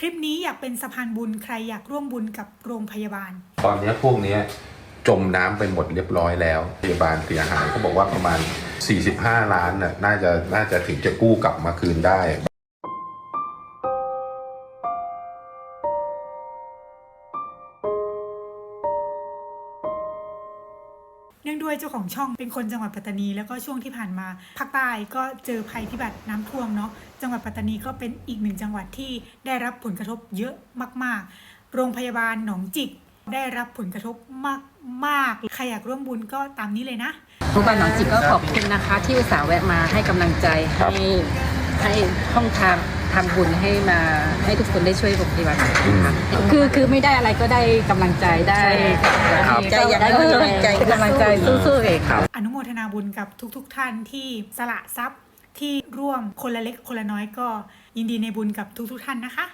คลิปนี้อยากเป็นสะพานบุญใครอยากร่วมบุญกับโรงพยาบาล ตอนนี้พวกนี้จมน้ำไปหมดเรียบร้อยแล้วพยาบาลเสียหายเขาบอกว่าประมาณ 45 ล้านน่ะน่าจะน่าจะถึงจะกู้กลับมาคืนได้ เนื่องด้วยเจ้าของช่องเป็นคนจังหวัดปัตตานี แล้วก็ช่วงที่ผ่านมาภาคใต้ก็เจอภัยพิบัติน้ำท่วมเนาะจังหวัดปัตตานีก็เป็นอีกหนึ่งจังหวัดที่ได้รับผลกระทบเยอะมาก ๆ โรงพยาบาลหนองจิก ได้รับผลกระทบมากๆใครอยากร่วมบุญก็ตามนี้เลยนะโรงพยาบาลหนองจิกก็ขอบคุณนะคะ ที่อุตส่าห์แวะมาให้กำลังใจครับให้ให้ห้องทาง ทำบุญให้มาให้ทุกคนได้ช่วยโรงพยาบาลนะคะคือคือไม่ได้อะไรก็ได้กำลังใจได้ครับ ใจอย่างนั้นกำลังใจกำลังใจสู้ๆเองอนุโมทนาบุญกับทุกๆทท่านที่สละทรัพย์ที่ร่วมคนละเล็กคนละน้อยก็ยินดีในบุญกับทุกๆท่านนะคะ